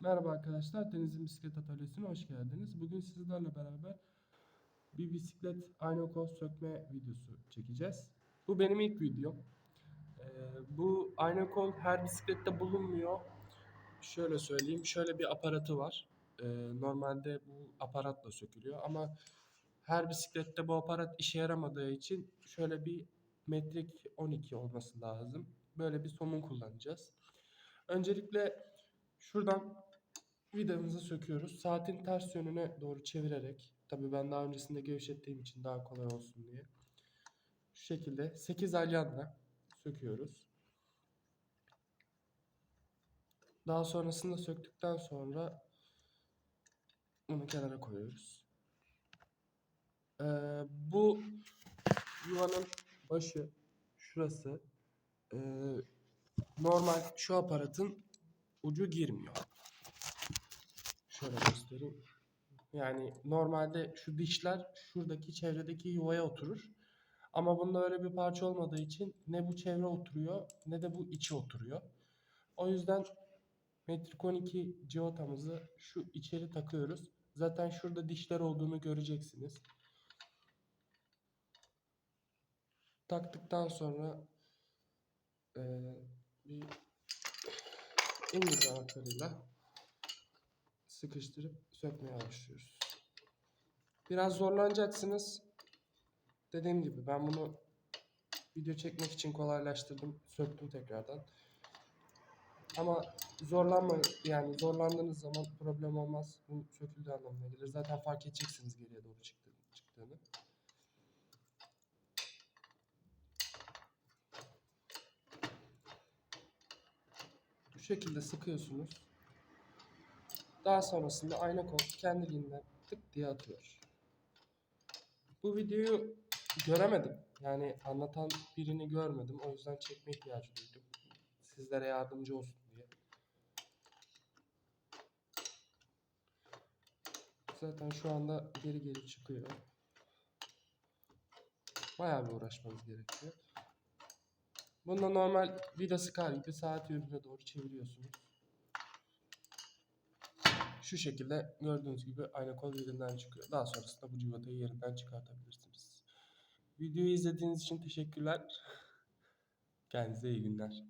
Merhaba arkadaşlar, Deniz'in Bisiklet Atölyesi'ne hoş geldiniz. Bugün sizlerle beraber bir bisiklet ayna kol sökme videosu çekeceğiz. Bu benim ilk videom. Ee, bu ayna kol her bisiklette bulunmuyor. Şöyle söyleyeyim, şöyle bir aparatı var. Ee, normalde bu aparatla sökülüyor ama her bisiklette bu aparat işe yaramadığı için şöyle bir metrik 12 olması lazım. Böyle bir somun kullanacağız. Öncelikle şuradan vidamızı söküyoruz. Saatin ters yönüne doğru çevirerek. Tabii ben daha öncesinde gevşettiğim için daha kolay olsun diye. Şu şekilde 8 alyanla söküyoruz. Daha sonrasında söktükten sonra bunu kenara koyuyoruz. Ee, bu yuvanın başı şurası. Ee, normal şu aparatın ucu girmiyor. Göstereyim. Yani normalde şu dişler şuradaki çevredeki yuvaya oturur. Ama bunda öyle bir parça olmadığı için ne bu çevre oturuyor ne de bu içi oturuyor. O yüzden metrik 12 civatamızı şu içeri takıyoruz. Zaten şurada dişler olduğunu göreceksiniz. Taktıktan sonra eee bir İngiliz anahtarıyla sıkıştırıp sökmeye başlıyoruz. Biraz zorlanacaksınız. Dediğim gibi ben bunu video çekmek için kolaylaştırdım. Söktüm tekrardan. Ama zorlanma yani zorlandığınız zaman problem olmaz. Bu söküldüğü anlamına gelir. Zaten fark edeceksiniz geriye doğru çıktığını. çıktığını. Bu şekilde sıkıyorsunuz. Daha sonrasında ayna kol kendiliğinden tık diye atıyor. Bu videoyu göremedim. Yani anlatan birini görmedim. O yüzden çekme ihtiyacı duydum. Sizlere yardımcı olsun diye. Zaten şu anda geri geri çıkıyor. Bayağı bir uğraşmanız gerekiyor. Bunda normal vida sıkar gibi saat yönüne doğru çeviriyorsunuz. Şu şekilde gördüğünüz gibi ayna kol yerinden çıkıyor. Daha sonrasında bu civatayı yerinden çıkartabilirsiniz. Videoyu izlediğiniz için teşekkürler. Kendinize iyi günler.